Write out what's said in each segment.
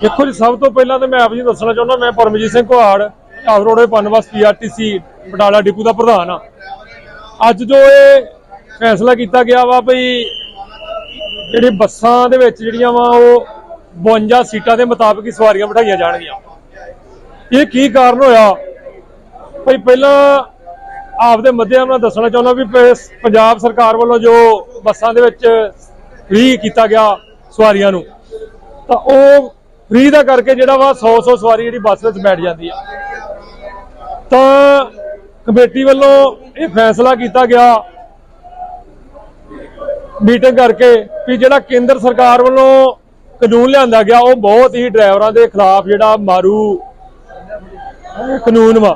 ਦੇਖੋ ਜੀ, ਸਭ ਤੋਂ ਪਹਿਲਾਂ ਤਾਂ ਮੈਂ ਆਪ ਜੀ ਨੂੰ ਦੱਸਣਾ ਚਾਹੁੰਦਾ, ਮੈਂ ਪਰਮਜੀਤ ਸਿੰਘ ਕੁਹਾੜ ਆਵਰੋੜੇ ਪਨਵਸ ਪੀਆਰਟੀਸੀ ਬਟਾਲਾ ਡਿਪੂ ਦਾ ਪ੍ਰਧਾਨ ਆ ਅੱਜ ਜੋ ਇਹ ਫੈਸਲਾ ਕੀਤਾ ਗਿਆ ਵਾ ਭਈ ਜਿਹੜੀ ਬੱਸਾਂ ਦੇ ਵਿੱਚ ਜਿਹੜੀਆਂ ਵਾ ਉਹ 52 ਸੀਟਾਂ ਦੇ ਮੁਤਾਬਕ ਹੀ ਸਵਾਰੀਆਂ ਬਿਠਾਈਆਂ ਜਾਣਗੀਆਂ। ਇਹ ਕੀ ਕਾਰਨ ਹੋਇਆ? ਭਈ ਪਹਿਲਾਂ ਆਪਦੇ ਮੱਧਿਆਮ ਨਾਲ ਦੱਸਣਾ ਚਾਹੁੰਦਾ ਵੀ ਪੰਜਾਬ ਸਰਕਾਰ ਵੱਲੋਂ ਜੋ ਬੱਸਾਂ ਦੇ ਵਿੱਚ ਫ੍ਰੀ ਕੀਤਾ ਗਿਆ ਸਵਾਰੀਆਂ ਨੂੰ, ਤਾਂ ਉਹ ਫ੍ਰੀ ਦਾ ਕਰਕੇ ਜਿਹੜਾ ਵਾ 100 100 ਸਵਾਰੀ ਜਿਹੜੀ ਬੱਸ ਵਿੱਚ ਬੈਠ ਜਾਂਦੀ ਆ। ਤਾਂ ਕਮੇਟੀ ਵੱਲੋਂ ਇਹ ਫੈਸਲਾ ਕੀਤਾ ਗਿਆ ਮੀਟਿੰਗ ਕਰਕੇ ਵੀ ਜਿਹੜਾ ਕੇਂਦਰ ਸਰਕਾਰ ਵੱਲੋਂ ਕਾਨੂੰਨ ਲਿਆਂਦਾ ਗਿਆ, ਉਹ ਬਹੁਤ ਹੀ ਡਰਾਈਵਰਾਂ ਦੇ ਖਿਲਾਫ ਜਿਹੜਾ ਮਾਰੂ ਕਾਨੂੰਨ ਵਾ।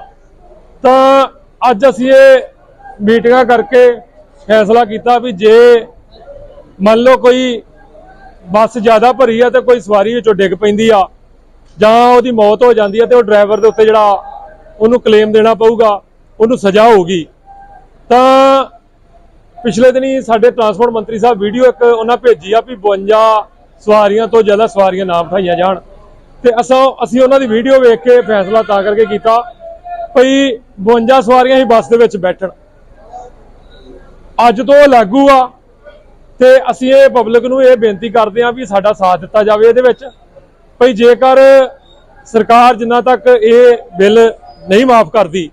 ਤਾਂ ਅੱਜ ਅਸੀਂ ਇਹ ਮੀਟਿੰਗਾਂ ਕਰਕੇ ਫੈਸਲਾ ਕੀਤਾ ਵੀ ਜੇ ਮੰਨ ਲਓ ਕੋਈ ਬੱਸ ਜ਼ਿਆਦਾ ਭਰੀ ਆ ਤੇ ਕੋਈ ਸਵਾਰੀ ਵਿੱਚੋਂ ਡਿੱਗ ਪੈਂਦੀ ਆ। ਜਾਂ ਉਹਦੀ ਮੌਤ ਹੋ ਜਾਂਦੀ ਆ ਤੇ ਉਹ ਡਰਾਈਵਰ ਦੇ ਉੱਤੇ ਜਿਹੜਾ ਉਹਨੂੰ ਕਲੇਮ ਦੇਣਾ ਪਊਗਾ, ਉਹਨੂੰ ਸਜ਼ਾ ਹੋਊਗੀ। ਤਾਂ ਪਿਛਲੇ ਦਿਨੀ ਸਾਡੇ ਟਰਾਂਸਪੋਰਟ ਮੰਤਰੀ ਸਾਹਿਬ ਵੀਡੀਓ ਇੱਕ ਉਹਨਾਂ ਭੇਜੀ ਆ ਵੀ 52 ਸਵਾਰੀਆਂ ਤੋਂ ਜ਼ਿਆਦਾ ਸਵਾਰੀਆਂ ਨਾ ਬਿਠਾਈਆਂ ਜਾਣ। ਤੇ ਅਸਾਂ ਅਸੀਂ ਉਹਨਾਂ ਦੀ ਵੀਡੀਓ ਵੇਖ ਕੇ ਫੈਸਲਾ ਤਾਂ ਕਰਕੇ ਕੀਤਾ ਭਈ 52 ਸਵਾਰੀਆਂ ਹੀ ਬੱਸ ਦੇ ਵਿੱਚ ਬੈਠਣ। ਅੱਜ ਤੋਂ ਉਹ ਲਾਗੂ ਆ। ਤੇ ਅਸੀਂ ਇਹ ਪਬਲਿਕ ਨੂੰ ਇਹ ਬੇਨਤੀ ਕਰਦੇ ਹਾਂ ਵੀ ਸਾਡਾ ਸਾਥ ਦਿੱਤਾ ਜਾਵੇ ਇਹਦੇ ਵਿੱਚ। ਭਈ ਜੇਕਰ ਸਰਕਾਰ ਜਿੰਨਾ ਤੱਕ ਇਹ ਬਿੱਲ ਨਹੀਂ ਮਾਫ ਕਰਦੀ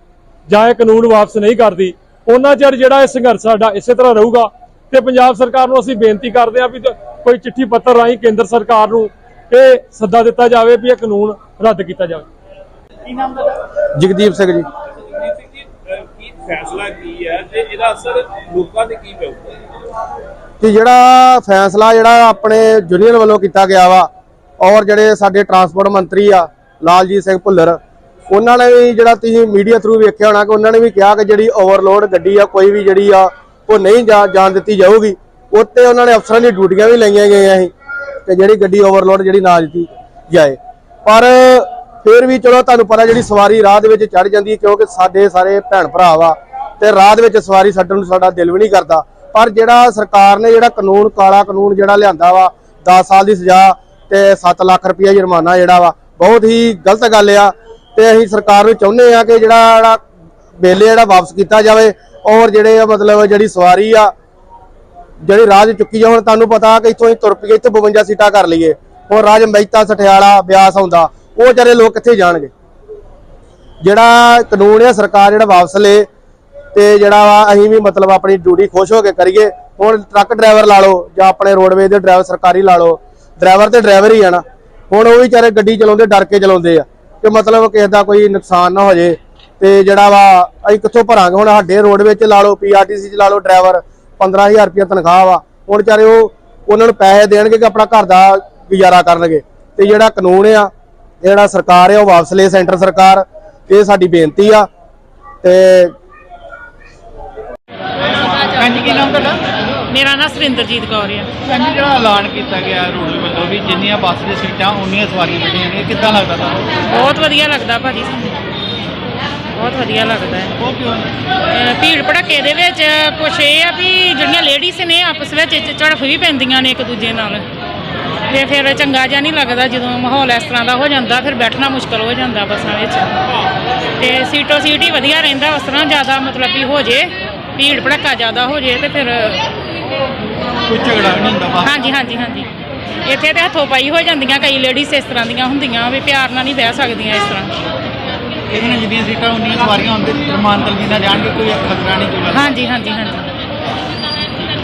ਜਾਂ ਇਹ ਕਾਨੂੰਨ ਵਾਪਸ ਨਹੀਂ ਕਰਦੀ ਉਹਨਾਂ ਚਿਰ ਜਿਹੜਾ ਇਹ ਸੰਘਰਸ਼ ਸਾਡਾ ਇਸੇ ਤਰ੍ਹਾਂ ਰਹੂਗਾ। ਤੇ ਪੰਜਾਬ ਸਰਕਾਰ ਨੂੰ ਅਸੀਂ ਬੇਨਤੀ ਕਰਦੇ ਹਾਂ ਵੀ ਕੋਈ ਚਿੱਠੀ ਪੱਤਰ ਰਾਹੀਂ ਕੇਂਦਰ ਸਰਕਾਰ ਨੂੰ ਇਹ ਸੱਦਾ ਦਿੱਤਾ ਜਾਵੇ ਵੀ ਇਹ ਕਾਨੂੰਨ ਰੱਦ ਕੀਤਾ ਜਾਵੇ। ਕੀ ਨਾਮ ਦਾ ਜਗਦੀਪ ਸਿੰਘ ਜੀ। ਜਗਦੀਪ ਸਿੰਘ ਜੀ ਅਹ ਕੀ ਫੈਸਲਾ ਕੀ ਹੈ ਤੇ ਇਹਦਾ ਅਸਰ ਲੋਕਾਂ ਤੇ ਕੀ ਪਊਗਾ ਕਿ ਜਿਹੜਾ ਫੈਸਲਾ ਜਿਹੜਾ ਆਪਣੇ ਯੂਨੀਅਨ ਵੱਲੋਂ ਕੀਤਾ ਗਿਆ ਵਾ, ਔਰ ਜਿਹੜੇ ਸਾਡੇ ਟਰਾਂਸਪੋਰਟ ਮੰਤਰੀ ਆ, ਲਾਲਜੀਤ ਸਿੰਘ ਭੁੱਲਰ, ਉਹਨਾਂ ਨੇ ਵੀ ਜਿਹੜਾ ਤੁਸੀਂ ਮੀਡੀਆ ਥਰੂ ਵੇਖਿਆ ਹੋਣਾ ਕਿ ਉਹਨਾਂ ਨੇ ਵੀ ਕਿਹਾ ਕਿ ਜਿਹੜੀ ਓਵਰਲੋਡ ਗੱਡੀ ਆ, ਕੋਈ ਵੀ ਜਿਹੜੀ ਆ, ਉਹ ਨਹੀਂ ਜਾ- ਜਾਣ ਦਿੱਤੀ ਜਾਊਗੀ। ਉੱਤੇ ਉਹਨਾਂ ਨੇ ਅਫਸਰਾਂ ਦੀ ਡਿਊਟੀਆਂ ਵੀ ਲਈਆਂ ਗਈਆਂ ਸੀ ਕਿ ਜਿਹੜੀ ਗੱਡੀ ਓਵਰਲੋਡ ਜਿਹੜੀ ਨਾ ਦਿੱਤੀ ਜਾਏ। ਪਰ ਫਿਰ ਵੀ ਚਲੋ ਤੁਹਾਨੂੰ ਪਤਾ ਜਿਹੜੀ ਸਵਾਰੀ ਰਾਹ ਦੇ ਵਿੱਚ ਚੜ ਜਾਂਦੀ ਹੈ, ਕਿਉਂਕਿ ਸਾਡੇ ਸਾਰੇ ਭੈਣ ਭਰਾ ਵਾ, ਤੇ ਰਾਹ ਦੇ ਵਿੱਚ ਸਵਾਰੀ ਛੱਡਣ ਨੂੰ ਸਾਡਾ ਦਿਲ ਵੀ ਨਹੀਂ ਕਰਦਾ। ਪਰ ਜਿਹੜਾ ਸਰਕਾਰ ਨੇ ਜਿਹੜਾ ਕਾਨੂੰਨ, ਕਾਲਾ ਕਾਨੂੰਨ ਜਿਹੜਾ ਲਿਆਂਦਾ ਵਾ 10 ਸਾਲ ਦੀ ਸਜ਼ਾ ਤੇ 7 ਲੱਖ ਰੁਪਇਆ ਜੁਰਮਾਨਾ ਜਿਹੜਾ ਵਾ, ਬਹੁਤ ਹੀ ਗਲਤ ਗੱਲ ਆ। ਤੇ ਅਸੀਂ ਸਰਕਾਰ ਨੂੰ ਚਾਹੁੰਦੇ ਆ ਕਿ ਜਿਹੜਾ ਜਿਹੜਾ ਜਿਹੜਾ ਵਾਪਸ ਕੀਤਾ ਜਾਵੇ ਔਰ ਜਿਹੜੇ ਆ ਮਤਲਬ ਜਿਹੜੀ ਸਵਾਰੀ ਆ, ਜਿਹੜੀ ਰਾਜ ਚੁੱਕੀ ਆ ਤੁਹਾਨੂੰ ਪਤਾ ਕਿ ਇੱਥੋਂ ਹੀ ਤੁਰ ਪਈਏ, ਇੱਥੇ 52 ਸੀਟਾਂ ਕਰ ਲਈਏ। ਹੁਣ ਰਾਜ ਮਹਿਤਾ, ਸਠਿਆਲਾ, ਬਿਆਸ ਆਉਂਦਾ, ਉਹ ਵਿਚਾਰੇ ਲੋਕ ਕਿੱਥੇ ਜਾਣਗੇ? ਜਿਹੜਾ ਕਾਨੂੰਨ ਹੈ ਸਰਕਾਰ ਜਿਹੜਾ ਵਾਪਸ ਲੇ ਤੇ ਜਿਹੜਾ ਵਾ, ਅਸੀਂ ਵੀ ਮਤਲਬ ਆਪਣੀ ਡਿਊਟੀ ਖੁਸ਼ ਹੋ ਕੇ ਕਰੀਏ। ਹੁਣ ਟਰੱਕ ਡਰਾਈਵਰ ਲਾ ਲਓ ਜਾਂ ਆਪਣੇ ਰੋਡਵੇਜ਼ ਦੇ ਡਰਾਈਵਰ ਸਰਕਾਰੀ ਲਾ ਲਓ। ਡਰਾਈਵਰ ਤੇ ਡਰਾਈਵਰ ਹੀ ਆ ਨਾ। ਹੁਣ ਉਹ ਵੀ ਵਿਚਾਰੇ ਗੱਡੀ ਚਲਾਉਂਦੇ, ਡਰ ਕੇ ਚਲਾਉਂਦੇ ਆ। ਕਿ ਮਤਲਬ ਕਿਸੇ ਦਾ ਕੋਈ ਨੁਕਸਾਨ ਨਾ ਹੋ ਜੇ। ਤੇ ਜਿਹੜਾ ਵਾ, ਅਸੀਂ ਕਿੱਥੋਂ ਭਰਾਂਗੇ? ਹੁਣ ਸਾਡੇ ਰੋਡਵੇਜ਼ ਚ ਲਾ ਲਓ ਪੀਆਰਟੀਸੀ ਚ ਲਾ ਲਓ ਡਰਾਈਵਰ 15000 ਰੁਪਏ ਤਨਖਾਹ ਵਾ। ਹੁਣ ਵਿਚਾਰੇ ਉਹ, ਉਹਨਾਂ ਨੂੰ ਪੈਸੇ ਦੇਣਗੇ ਕਿ ਆਪਣਾ ਘਰ ਦਾ ਗੁਜ਼ਾਰਾ ਕਰਨਗੇ। ਤੇ ਜਿਹੜਾ ਕਾਨੂੰਨ ਆ, ਜਿਹੜਾ ਸਰਕਾਰ ਆ, ਉਹ ਵਾਪਸ ਲੈ, ਸੈਂਟਰ ਸਰਕਾਰ। ਇਹ ਸਾਡੀ ਬੇਨਤੀ ਆ। ਤੇ ਹਾਂਜੀ ਕੀ ਨਾਮ ਤੁਹਾਡਾ? ਮੇਰਾ ਨਾਮ ਸੁਰਿੰਦਰਜੀਤ ਕੌਰ ਆ। ਹਾਂਜੀ ਜਿਹੜਾ ਐਲਾਨ ਕੀਤਾ ਗਿਆ ਰੋਡ ਵੱਲੋਂ ਵੀ ਜਿੰਨੀਆਂ ਬੱਸ ਦੀਆਂ ਸੀਟਾਂ ਉਨੀਆਂ ਸਵਾਰੀਆਂ ਬੈਠੀਆਂ ਨੇ ਕਿੱਦਾਂ ਲੱਗਦਾ ਤੁਹਾਨੂੰ? ਬਹੁਤ ਵਧੀਆ ਲੱਗਦਾ ਭਾਜੀ ਸਾਨੂੰ। ਬਹੁਤ ਵਧੀਆ ਲੱਗਦਾ ਹੈ। ਉਹ ਕਿਉਂ ਅਹ ਭੀੜ ਭੜੱਕੇ ਦੇ ਵਿੱਚ ਕੁਛ ਇਹ ਆ ਵੀ ਜਿਹੜੀਆਂ ਲੇਡੀਜ਼ ਨੇ ਆਪਸ ਵਿੱਚ ਝੜਫ ਵੀ ਪੈਂਦੀਆਂ ਨੇ ਇੱਕ ਦੂਜੇ ਨਾਲ। ਤੇ ਫਿਰ ਚੰਗਾ ਜਿਹਾ ਨਹੀਂ ਲੱਗਦਾ ਜਦੋਂ ਮਾਹੌਲ ਇਸ ਤਰ੍ਹਾਂ ਦਾ ਹੋ ਜਾਂਦਾ ਫਿਰ ਬੈਠਣਾ ਮੁਸ਼ਕਲ ਹੋ ਜਾਂਦਾ ਬੱਸਾਂ ਵਿੱਚ। ਤੇ ਸੀਟੋ ਸੀਟ ਹੀ ਵਧੀਆ ਰਹਿੰਦਾ ਉਸ ਤਰ੍ਹਾਂ ਜ਼ਿਆਦਾ ਮਤਲਬ ਵੀ ਹੋ ਜੇ। ਭੀੜ ਭੜੱਕਾ ਜ਼ਿਆਦਾ ਹੋ ਜੇ ਤੇ ਫਿਰ ਕੋਈ ਝਗੜਾ ਨਹੀਂ ਹੁੰਦਾ ਬੱਸ ਹਾਂਜੀ ਹਾਂਜੀ ਹਾਂਜੀ। ਇੱਥੇ ਤੇ ਹੱਥੋਂ ਪਾਈ ਹੋ ਜਾਂਦੀਆਂ ਕਈ ਲੇਡੀਜ਼ ਇਸ ਤਰ੍ਹਾਂ ਦੀਆਂ ਹੁੰਦੀਆਂ ਵੀ ਪਿਆਰ ਨਾਲ ਨਹੀਂ ਬਹਿ ਸਕਦੀਆਂ ਇਸ ਤਰ੍ਹਾਂ। ਇਹਦੇ ਨਾਲ ਜਿੰਨੀਆਂ ਸੀਟਾਂ ਉਨੀਆਂ ਸਵਾਰੀਆਂ ਹੁੰਦੇ ਰਮਾਨ ਤਲਬੀ ਨਾਲ ਜਾਣਗੇ ਕੋਈ ਖਤਰਾ ਨਹੀਂ ਕੋਈ ਗੱਲ। ਹਾਂਜੀ ਹਾਂਜੀ ਹਾਂਜੀ।